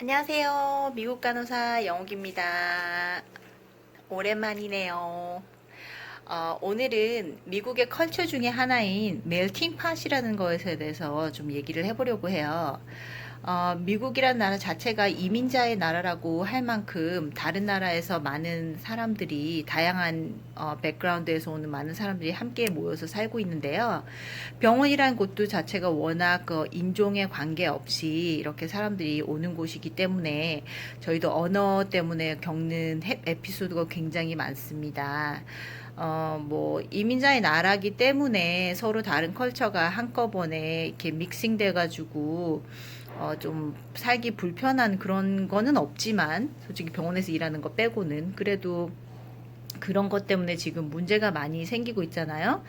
안녕하세요. 미국 간호사 영옥입니다. 오랜만이네요. 어, 오늘은 미국의 컬처 중에 하나인 멜팅 팟이라는 것에 대해서 좀 얘기를 해보려고 해요. 어, 미국이란 나라 자체가 이민자의 나라라고 할 만큼 다른 나라에서 많은 사람들이 다양한 어, 백그라운드에서 오는 많은 사람들이 함께 모여서 살고 있는데요. 병원이란 곳도 자체가 워낙 그 인종에 관계없이 이렇게 사람들이 오는 곳이기 때문에 저희도 언어 때문에 겪는 해- 에피소드가 굉장히 많습니다. 어, 뭐, 이민자의 나라기 때문에 서로 다른 컬처가 한꺼번에 이렇게 믹싱돼 가지고, 어, 좀 살기 불편한 그런 거는 없지만, 솔직히 병원에서 일하는 거 빼고는, 그래도 그런 것 때문에 지금 문제가 많이 생기고 있잖아요.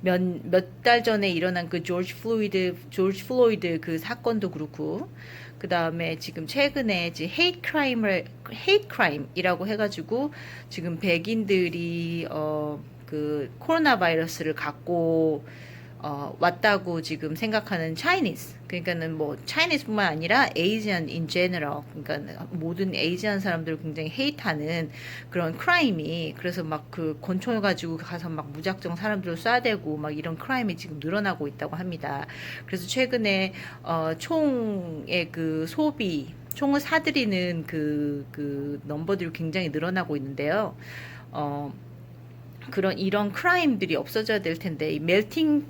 몇, 몇 달 전에 일어난 그 조지 플로이드, 조지 플로이드 그 사건도 그렇고, 그 다음에 지금 최근에 이제 헤이트 크라임을, 헤이트 크라임이라고 해가지고, 지금 백인들이, 어, 그 코로나 바이러스를 갖고, 어, 왔다고 지금 생각하는 차이니스. 그러니까는 뭐 차이니스뿐만 아니라 에이지안 인 제너럴. 그러니까 모든 에이지안 사람들을 굉장히 헤이트하는 그런 크라임이 그래서 막 그 권총을 가지고 가서 막 무작정 사람들을 쏴대고 막 이런 크라임이 지금 늘어나고 있다고 합니다. 그래서 최근에 어, 총의 그 소비, 총을 사들이는 그, 그 넘버들이 굉장히 늘어나고 있는데요. 어, 그런 이런 크라임들이 없어져야 될 텐데 이 멜팅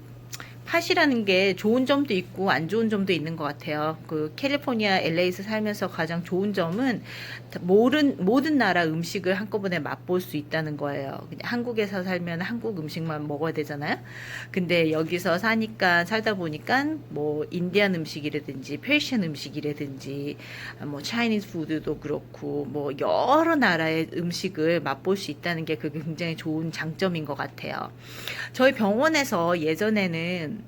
팟이라는 게 좋은 점도 있고 안 좋은 점도 있는 것 같아요. 그 캘리포니아 LA에서 살면서 가장 좋은 점은 모든 모든 나라 음식을 한꺼번에 맛볼 수 있다는 거예요. 한국에서 살면 한국 음식만 먹어야 되잖아요. 근데 여기서 사니까 살다 보니까 뭐 인디안 음식이라든지 페르시안 음식이라든지 뭐 차이니즈 푸드도 그렇고 뭐 여러 나라의 음식을 맛볼 수 있다는 게 그게 굉장히 좋은 장점인 것 같아요. 저희 병원에서 예전에는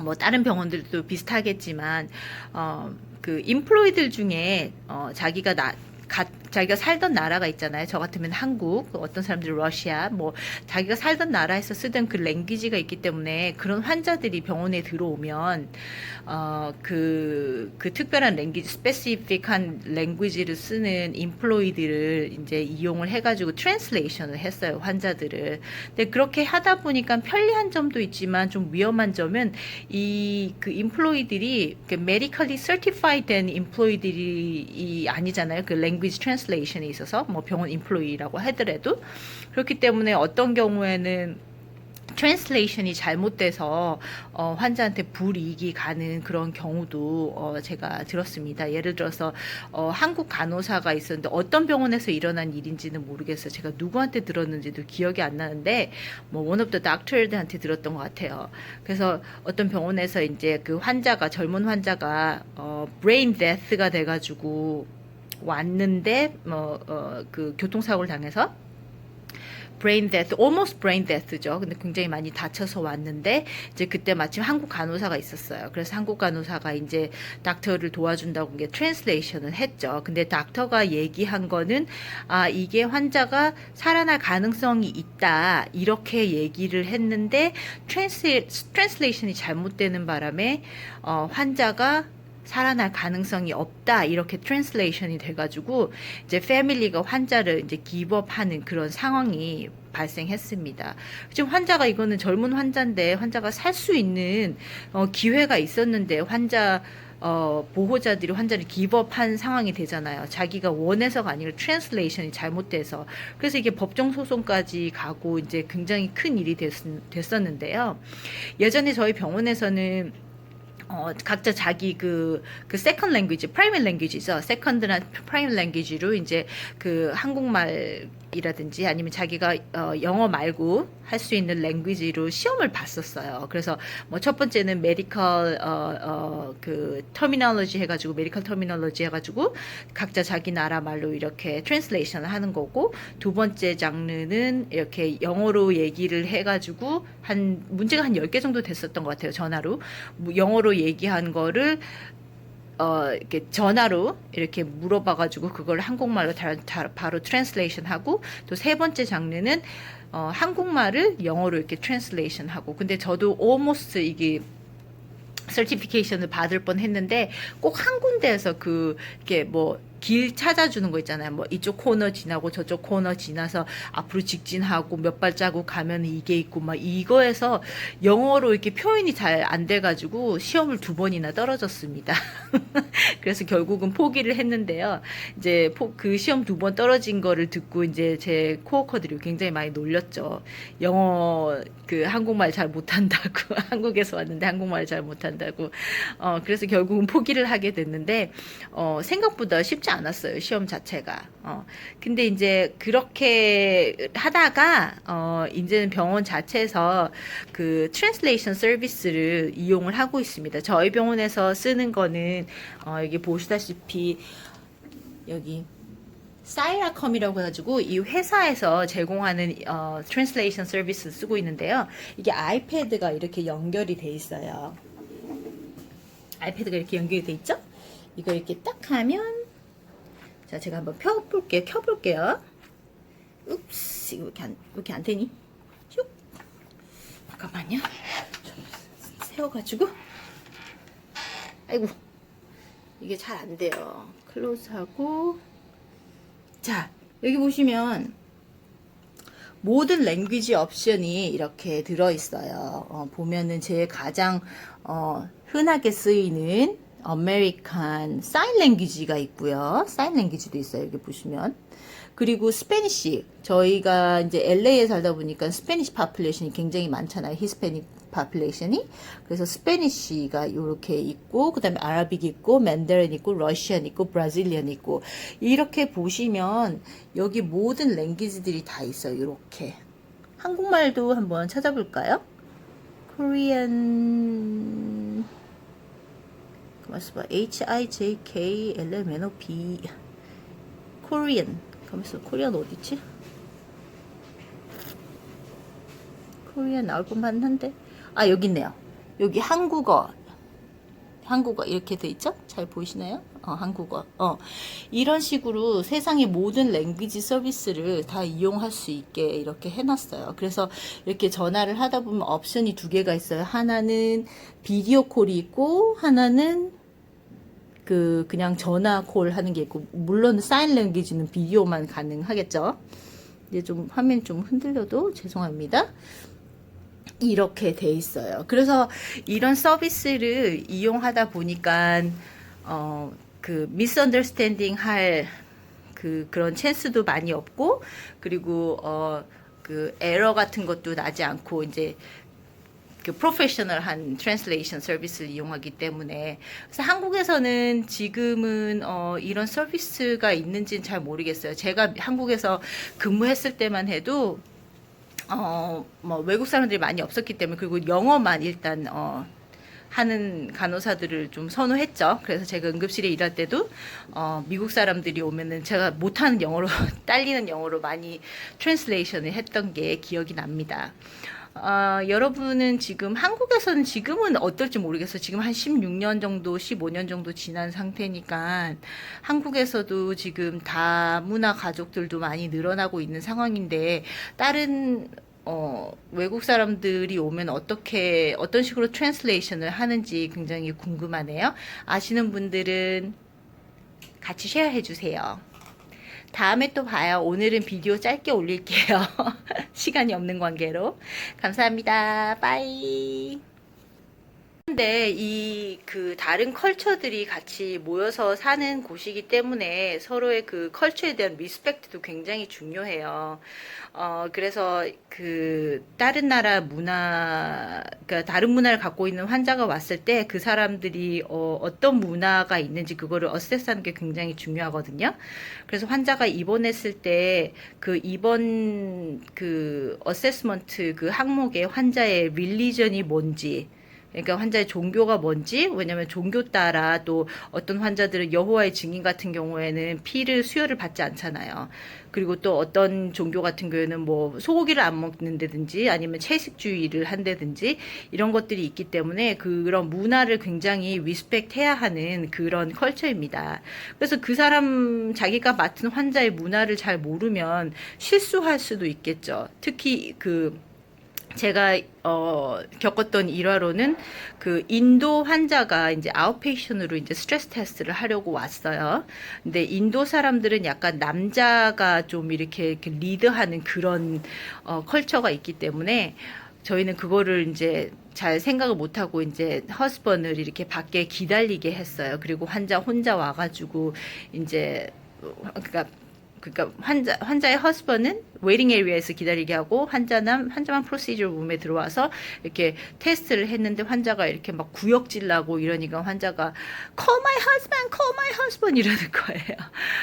뭐 다른 병원들도 비슷하겠지만 어그 인플로이들 중에 어 자기가 나 가, 자기가 살던 나라가 있잖아요. 저 같으면 한국, 어떤 사람들은 러시아, 뭐 자기가 살던 나라에서 쓰던 그 랭귀지가 있기 때문에 그런 환자들이 병원에 들어오면 어그그 그 특별한 랭귀지, 스페시픽한 랭귀지를 쓰는 인플로이들을 이제 이용을 해가지고 트랜슬레이션을 했어요 환자들을. 근데 그렇게 하다 보니까 편리한 점도 있지만 좀 위험한 점은 이 그 인플로이들이 메디컬리 서티파이드 된 인플로이들이 아니잖아요. 그 랭귀지 트랜 슬레이션에 있어서 뭐 병원 인플로이라고 하더라도 그렇기 때문에 어떤 경우에는 트랜슬레이션이 잘못돼서 어, 환자한테 불이익이 가는 그런 경우도 어, 제가 들었습니다. 예를 들어서 어, 한국 간호사가 있었는데 어떤 병원에서 일어난 일인지는 모르겠어요. 제가 누구한테 들었는지도 기억이 안 나는데 뭐 원업더 닥터들한테 들었던 것 같아요. 그래서 어떤 병원에서 이제 그 환자가 젊은 환자가 어, 브레인 데스가 돼가지고 왔는데 뭐 어, 그 교통사고를 당해서 브레인 데스, almost brain death죠. 근데 굉장히 많이 다쳐서 왔는데 이제 그때 마침 한국 간호사가 있었어요. 그래서 한국 간호사가 이제 닥터를 도와준다고 이게 트랜스레이션을 했죠. 근데 닥터가 얘기한 거는 아 이게 환자가 살아날 가능성이 있다 이렇게 얘기를 했는데 트랜스 트랜스레이션이 잘못되는 바람에 어, 환자가 살아날 가능성이 없다 이렇게 트랜슬레이션이 돼가지고 이제 패밀리가 환자를 이제 기법하는 그런 상황이 발생했습니다. 지금 환자가 이거는 젊은 환자인데 환자가 살 수 있는 어, 기회가 있었는데 환자 어, 보호자들이 환자를 기법한 상황이 되잖아요. 자기가 원해서가 아니라 트랜슬레이션이 잘못돼서 그래서 이게 법정 소송까지 가고 이제 굉장히 큰 일이 됐, 됐었는데요. 예전에 저희 병원에서는 어, 각자 자기 그, 그 세컨 랭귀지, 프라이머 랭귀지죠. 세컨드나 프라이머 랭귀지로 이제 그 한국말 이라든지 아니면 자기가 어, 영어 말고 할 수 있는 랭귀지로 시험을 봤었어요. 그래서 뭐 첫 번째는 메디컬, 어, 어, 그 터미널로지 해가지고, 메디컬 터미널로지 해가지고 각자 자기 나라 말로 이렇게 트랜슬레이션을 하는 거고, 두 번째 장르는 이렇게 영어로 얘기를 해가지고 한, 문제가 한 10개 정도 됐었던 것 같아요. 전화로. 뭐 영어로 얘기한 거를 어, 이렇게 전화로 이렇게 물어봐가지고 그걸 한국말로 다, 다, 바로 트랜슬레이션 하고 또 세 번째 장르는 어, 한국말을 영어로 이렇게 트랜슬레이션 하고. 근데 저도 almost 이게 서티피케이션을 받을 뻔 했는데 꼭 한 군데에서 그 이렇게 뭐 길 찾아주는 거 있잖아요. 뭐 이쪽 코너 지나고 저쪽 코너 지나서 앞으로 직진하고 몇 발자국 가면 이게 있고 막 이거에서 영어로 이렇게 표현이 잘 안 돼가지고 시험을 두 번이나 떨어졌습니다. 그래서 결국은 포기를 했는데요. 이제 포- 그 시험 두 번 떨어진 거를 듣고 이제 제 코워커들이 굉장히 많이 놀렸죠. 영어 그 한국말 잘 못한다고 한국에서 왔는데 한국말 잘 못한다고. 어 그래서 결국은 포기를 하게 됐는데 어 생각보다 쉽지 않았어요 시험 자체가. 어 근데 이제 그렇게 하다가 어 이제는 병원 자체에서 그 트랜스레이션 서비스를 이용을 하고 있습니다. 저희 병원에서 쓰는 거는 어 여기 보시다시피 여기 사이라컴이라고 해가지고 이 회사에서 제공하는 어, 트랜스레이션 서비스 쓰고 있는데요. 이게 아이패드가 이렇게 연결이 돼 있어요. 아이패드가 이렇게 연결이 돼 있죠? 이거 이렇게 딱 하면 자 제가 한번 펴볼게요. 켜볼게요. 읍스 이거 왜 이렇게 안, 왜 이렇게 안 되니? 슉 잠깐만요. 좀 세워가지고 아이고 이게 잘 안 돼요. 클로즈하고 자, 여기 보시면 모든 랭귀지 옵션이 이렇게 들어있어요. 어, 보면은 제일 가장 어, 흔하게 쓰이는 아메리칸 사인 랭귀지가 있고요. 사인 랭귀지도 있어요. 여기 보시면. 그리고 스페니시. 저희가 이제 LA에 살다 보니까 스페니시 파플레이션이 굉장히 많잖아요. 히스패닉 파플레이션이. 그래서 스페니시가 이렇게 있고 그다음에 아라빅 있고 맨다린 있고 러시안 있고 브라질리안 있고 이렇게 보시면 여기 모든 랭귀지들이 다 있어요. 이렇게. 한국말도 한번 찾아볼까요? Korean 가만있어 봐. H-I-J-K-L-M-N-O-B Korean 가만있어 코리안 어디지? 코리안 나올 것만 한데 아 여기 있네요 여기 한국어 한국어 이렇게 돼 있죠? 잘 보이시나요? 어, 한국어. 어. 이런 식으로 세상의 모든 랭귀지 서비스를 다 이용할 수 있게 이렇게 해놨어요. 그래서 이렇게 전화를 하다 보면 옵션이 두 개가 있어요. 하나는 비디오 콜이 있고, 하나는 그 그냥 전화 콜 하는 게 있고, 물론 사인 랭귀지는 비디오만 가능하겠죠. 이제 좀 화면 좀 흔들려도 죄송합니다. 이렇게 돼 있어요. 그래서 이런 서비스를 이용하다 보니까 어 그 미스언더스탠딩 할 그 그런 찬스도 많이 없고 그리고 어그 에러 같은 것도 나지 않고 이제 그 프로페셔널한 트랜스레이션 서비스를 이용하기 때문에 그래서 한국에서는 지금은 어 이런 서비스가 있는지는 잘 모르겠어요. 제가 한국에서 근무했을 때만 해도 어, 뭐 외국 사람들이 많이 없었기 때문에 그리고 영어만 일단 어 하는 간호사들을 좀 선호했죠. 그래서 제가 응급실에 일할 때도 어, 미국 사람들이 오면은 제가 못하는 영어로 딸리는 영어로 많이 트랜스레이션을 했던 게 기억이 납니다. 어, 여러분은 지금 한국에서는 지금은 어떨지 모르겠어요. 지금 한 16년 정도, 15년 정도 지난 상태니까 한국에서도 지금 다문화 가족들도 많이 늘어나고 있는 상황인데 다른 어, 외국 사람들이 오면 어떻게 어떤 식으로 트랜스레이션을 하는지 굉장히 궁금하네요. 아시는 분들은 같이 쉐어해 주세요. 다음에 또 봐요. 오늘은 비디오 짧게 올릴게요. 시간이 없는 관계로. 감사합니다. 빠이. 근데 이 그 다른 컬처들이 같이 모여서 사는 곳이기 때문에 서로의 그 컬처에 대한 리스펙트도 굉장히 중요해요. 어, 그래서 그 다른 나라 문화, 그러니까 다른 문화를 갖고 있는 환자가 왔을 때 그 사람들이 어, 어떤 문화가 있는지 그거를 어세스하는 게 굉장히 중요하거든요. 그래서 환자가 입원했을 때 그 입원 그 어세스먼트 그 항목에 환자의 릴리전이 뭔지 그러니까 환자의 종교가 뭔지 왜냐하면 종교 따라 또 어떤 환자들은 여호와의 증인 같은 경우에는 피를 수혈을 받지 않잖아요. 그리고 또 어떤 종교 같은 경우에는 뭐 소고기를 안 먹는다든지 아니면 채식주의를 한다든지 이런 것들이 있기 때문에 그런 문화를 굉장히 리스펙해야 하는 그런 컬처입니다. 그래서 그 사람 자기가 맡은 환자의 문화를 잘 모르면 실수할 수도 있겠죠. 특히 그 제가 어, 겪었던 일화로는 그 인도 환자가 이제 아웃페이션으로 이제 스트레스 테스트를 하려고 왔어요. 근데 인도 사람들은 약간 남자가 좀 이렇게, 이렇게 리드하는 그런 어, 컬처가 있기 때문에 저희는 그거를 이제 잘 생각을 못하고 이제 허스번을 이렇게 밖에 기다리게 했어요. 그리고 환자 혼자 와가지고 이제 어, 그러니까 그러니까 환자 환자의 허스번은 웨이팅 에리어에서 기다리게 하고 환자는 환자만 프로시저 룸에 들어와서 이렇게 테스트를 했는데 환자가 이렇게 막 구역질 나고 이러니까 환자가 call my husband, call my husband 이러는 거예요.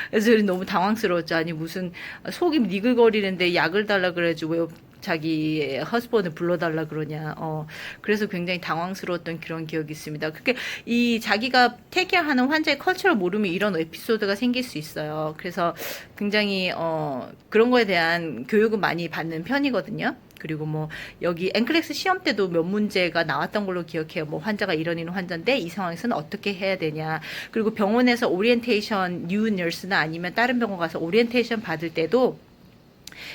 그래서 너무 당황스러웠죠. 아니 무슨 속이 니글거리는데 약을 달라 그래가지고 왜 자기 허스번을 불러달라 그러냐. 어, 그래서 굉장히 당황스러웠던 그런 기억이 있습니다. 그게 이 자기가 태케하는 환자의 컬처를 모르면 이런 에피소드가 생길 수 있어요. 그래서 굉장히 어, 그런 거에 대한 교육은 많이 받는 편이거든요. 그리고 뭐 여기 앵클렉스 시험 때도 몇 문제가 나왔던 걸로 기억해요. 뭐 환자가 이런 이런 환자인데 이 상황에서는 어떻게 해야 되냐. 그리고 병원에서 오리엔테이션 뉴 너스나 아니면 다른 병원 가서 오리엔테이션 받을 때도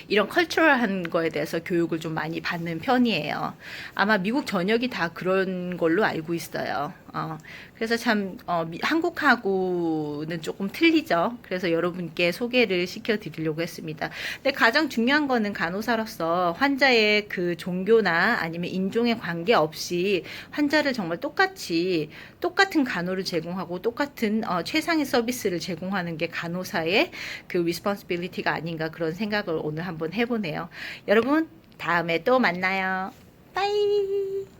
이런 컬처럴한 거에 대해서 교육을 좀 많이 받는 편이에요. 아마 미국 전역이 다 그런 걸로 알고 있어요. 어, 그래서 참 어, 미- 한국하고는 조금 틀리죠. 그래서 여러분께 소개를 시켜드리려고 했습니다. 근데 가장 중요한 거는 간호사로서 환자의 그 종교나 아니면 인종에 관계없이 환자를 정말 똑같이 똑같은 간호를 제공하고 똑같은 어, 최상의 서비스를 제공하는 게 간호사의 그 리스폰시빌리티가 아닌가 그런 생각을 오늘 한번 해보네요. 여러분 다음에 또 만나요. 빠이.